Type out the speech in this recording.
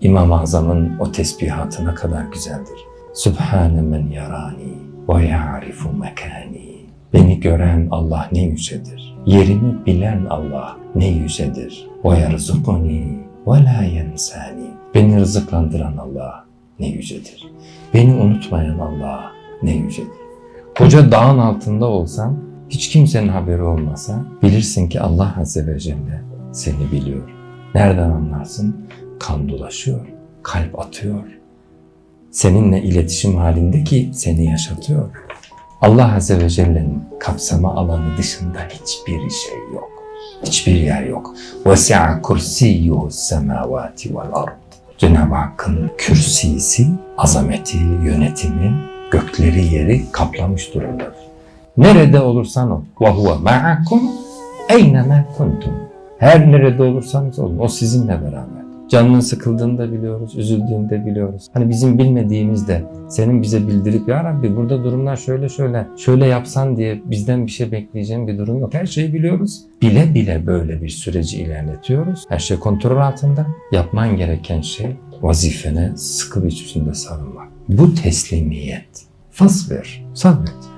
İmam-ı Azam'ın o tesbihatı ne kadar güzeldir. Sübhane men yarani ve ya'rifu mekani. Beni gören Allah ne yücedir. Yerimi bilen Allah ne yücedir. Ve yerzukuni ve la yensani. Beni rızıklandıran Allah ne yücedir. Beni unutmayan Allah ne yücedir. Koca dağın altında olsan, hiç kimsenin haberi olmasa bilirsin ki Allah Azze ve Celle seni biliyor. Nereden anlarsın? Kan dolaşıyor, kalp atıyor. Seninle iletişim halinde ki seni yaşatıyor. Allah Azze ve Celle'nin kapsama alanı dışında hiçbir şey yok. Hiçbir yer yok. وَسِعَ كُرْسِيُّهُ السَّمَاوَاتِ وَالْأَرْضِ Cenab-ı Hakk'ın kürsisi, azameti, yönetimi, gökleri yeri kaplamış durumdadır. Nerede olursan ol. وَهُوَ مَعَكُمْ اَيْنَمَا كُنْتُمْ Her nerede olursanız olun. O sizinle beraber. Canının sıkıldığını da biliyoruz, üzüldüğünü de biliyoruz. Hani bizim bilmediğimiz de senin bize bildirip ya Rabbi burada durumlar şöyle şöyle, şöyle yapsan diye bizden bir şey bekleyeceğim bir durum yok. Her şeyi biliyoruz. Bile bile böyle bir süreci ilerletiyoruz. Her şey kontrol altında. Yapman gereken şey vazifene sıkı bir biçimde sarılmak. Bu teslimiyet. Fasbir, sabret.